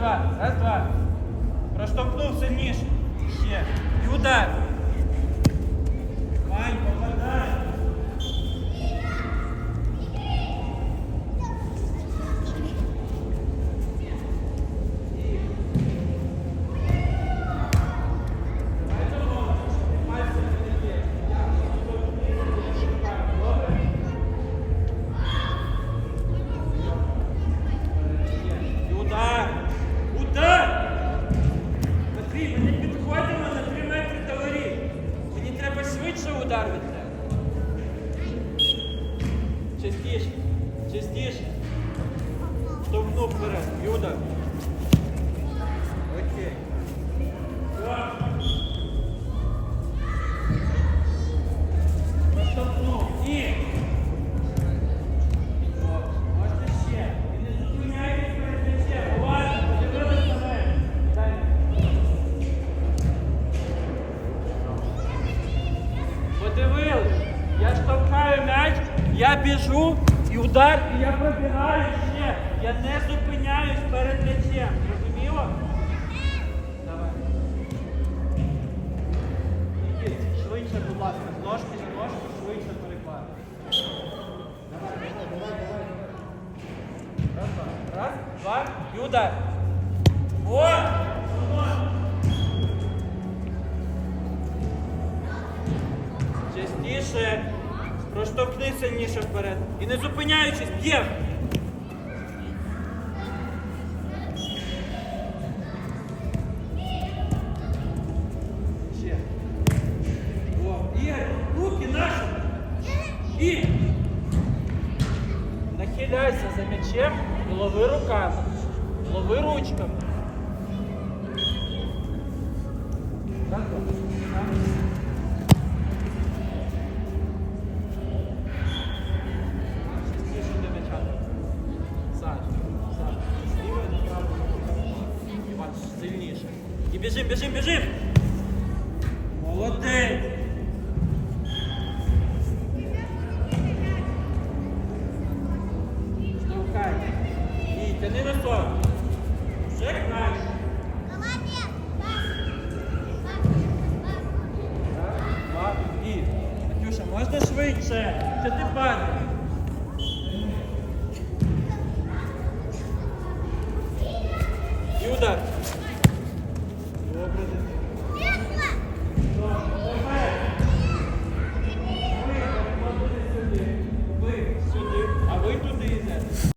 раз-два, раз-два. Проштовхнув сильніше. Ще. Удар. Вань, попадай. Частіше, частіше. Штовхнув вперед. І я біжу, і удар, і я пробігаю ще. Я не зупиняюсь перед м'ячем. Розуміло? Давай. Ідіть, швидше, будь ласка, з ножки на ножку, швидше. Давай, давай, давай, давай. Раз, два. Раз, два, і удар. О! Частіше. Проштовхни сильніше вперед. І не зупиняючись, б'єм. Ще. О, руки наші. І. Нахиляйся за м'ячем і руками. Лови ручками. Так, так. Біжим, біжим, біжим. Молодець. Штовхай. І тяни. Ще краще. Раз. Катюша, удар.